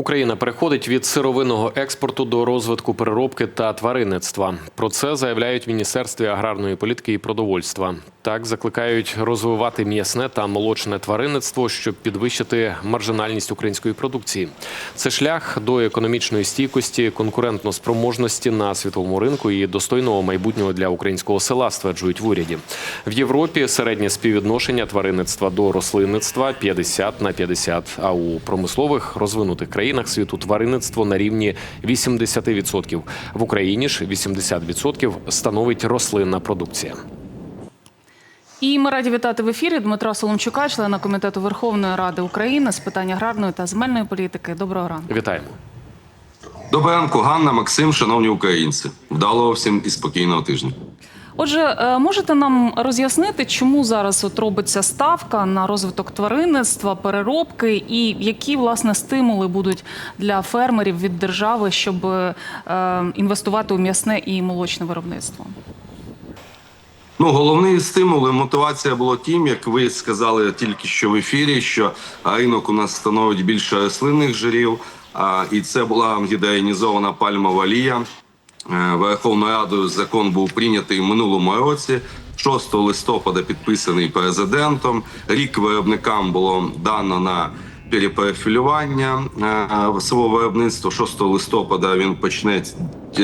Україна переходить від сировинного експорту до розвитку переробки та тваринництва. Про це заявляють Міністерстві аграрної політики і продовольства. Так закликають розвивати м'ясне та молочне тваринництво, щоб підвищити маржинальність української продукції. Це шлях до економічної стійкості, конкурентноспроможності на світовому ринку і достойного майбутнього для українського села, стверджують в уряді. В Європі середнє співвідношення тваринництва до рослинництва 50 на 50, а у промислових розвинутих країнах світу тваринництво на рівні 80%. В Україні ж 80% становить рослинна продукція. І ми раді вітати в ефірі Дмитра Соломчука, члена комітету Верховної Ради України з питань аграрної та земельної політики. Доброго ранку. Вітаємо. Доброго ранку, Ганна, Максим, шановні українці. Вдалого всім і спокійного тижня. Отже, е, можете нам роз'яснити, чому зараз от робиться ставка на розвиток тваринництва, переробки, і які власне стимули будуть для фермерів від держави, щоб е, інвестувати у м'ясне і молочне виробництво? Ну, головний стимул і мотивація було тим, як ви сказали тільки що в ефірі, що ринок у нас становить більше рослинних жирів, а, і це була гідроєнізована пальмова олія. Е, Верховною Радою закон був прийнятий в минулому році. 6 листопада підписаний президентом. Рік виробникам було дано на перепрофілювання е, свого виробництва. 6 листопада він почне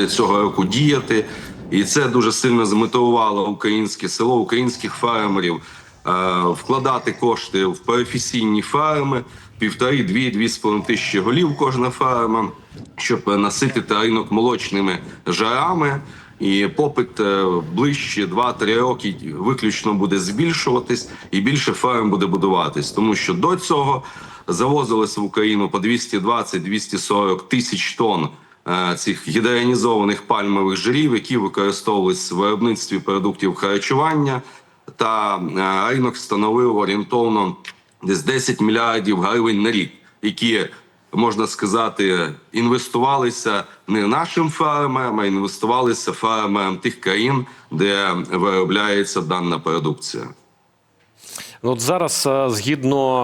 цього року діяти. І це дуже сильно змотивувало українське село, українських фермерів е, вкладати кошти в професійні ферми, півтори, дві, дві з половиною тисячі голів кожна ферма, щоб наситити ринок молочними жарами. І попит е, ближче 2-3 роки виключно буде збільшуватись, і більше ферм буде будуватись, тому що до цього завозилось в Україну по 220-240 тисяч тонн е, цих гідроєнізованих пальмових жирів, які використовувалися в виробництві продуктів харчування, та е, ринок становив орієнтовно десь 10 мільярдів гривень на рік, які можна сказати, інвестувалися не нашим фермерам, а інвестувалися фермерам тих країн, де виробляється дана продукція. Ну, От зараз, е, згідно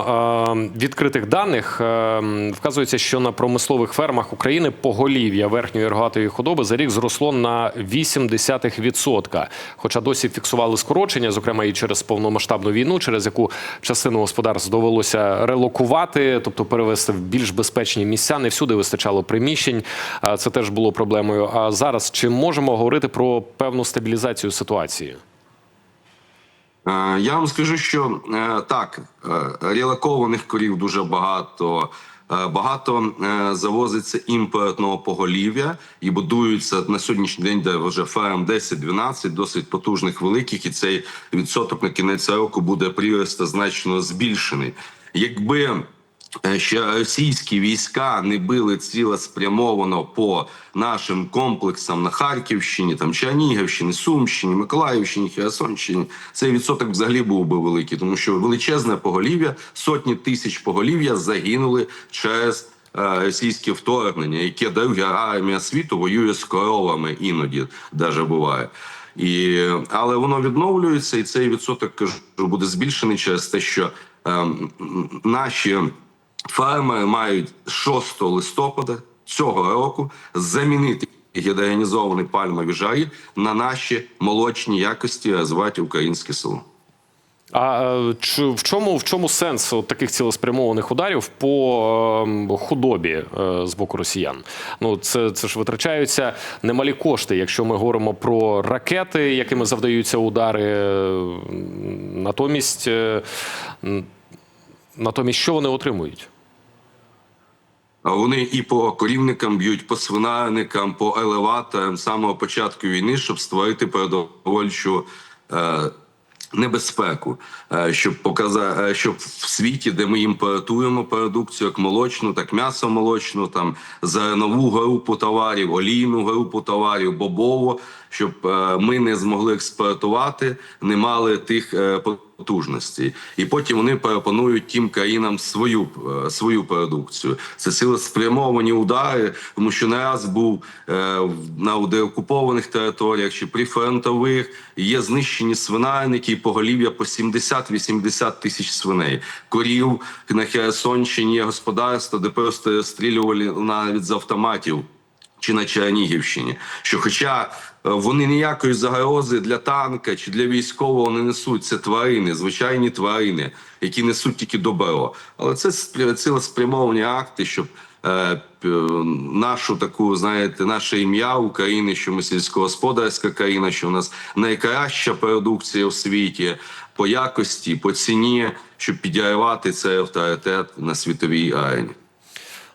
е, відкритих даних, е, вказується, що на промислових фермах України поголів'я верхньої рогатої худоби за рік зросло на 0,8%. Хоча досі фіксували скорочення, зокрема і через повномасштабну війну, через яку частину господарств довелося релокувати, тобто перевести в більш безпечні місця. Не всюди вистачало приміщень. Це теж було проблемою. А зараз чи можемо говорити про певну стабілізацію ситуації? Е, Я вам скажу, що е, так, релакованих корів дуже багато. Е, Багато е, завозиться імпортного поголів'я і будуються на сьогоднішній день, де вже ферм 10-12, досить потужних великих, і цей відсоток на кінець року буде прирости значно збільшений. Якби е, ще російські війська не били цілеспрямовано по нашим комплексам на Харківщині, там Чернігівщині, Сумщині, Миколаївщині, Херсонщині, цей відсоток взагалі був би великий, тому що величезне поголів'я, сотні тисяч поголів'я загинули через е, російське вторгнення, яке друга армія світу воює з коровами іноді даже буває. І, але воно відновлюється, і цей відсоток кажу буде збільшений через те, що ем, наші фермери мають 6 листопада цього року замінити гідроgenізовані пальмові жарі на наші молочні якості розвивати українське село. А е, чи в чому в чому сенс от таких цілеспрямованих ударів по е, худобі е, з боку росіян? Ну це, це ж витрачаються немалі кошти, якщо ми говоримо про ракети, якими завдаються удари. е, Натомість, е, натомість, що вони отримують? Вони і по корівникам б'ють, по свинарникам, по елеваторам з самого початку війни, щоб створити продовольчу е, небезпеку, е, щоб показати, щоб в світі, де ми імпортуємо продукцію, як молочну, так м'ясо молочну, там зернову групу товарів, олійну групу товарів, бобову, щоб е, ми не змогли експортувати, не мали тих. Е, потужностей, і потім вони пропонують тим країнам свою е, свою продукцію. Це цілеспрямовані удари, тому що не раз був на деокупованих територіях чи прифронтових є знищені свинарники і поголів'я по 70-80 тисяч свиней. Корів на Херсонщині є господарства, де просто розстрілювали навіть з автоматів чи на Чернігівщині. Що, хоча е, вони ніякої загрози для танка чи для військового не несуть, це тварини, звичайні тварини, які несуть тільки добро. Але це спря- цілеспрямовані акти, щоб е, нашу таку, знаєте, наше ім'я України, що ми сільськогосподарська країна, що в нас найкраща продукція в світі по якості, по ціні, щоб підірвати цей авторитет на світовій арені.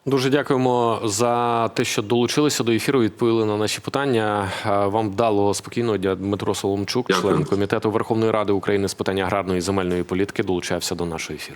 Дуже дякуємо за те, що долучилися до ефіру. Відповіли на наші питання. Вам вдало спокійного дня. Дмитро Соломчук, Дякую. член комітету Верховної Ради України з питань аграрної і земельної політики, долучався до нашого ефіру.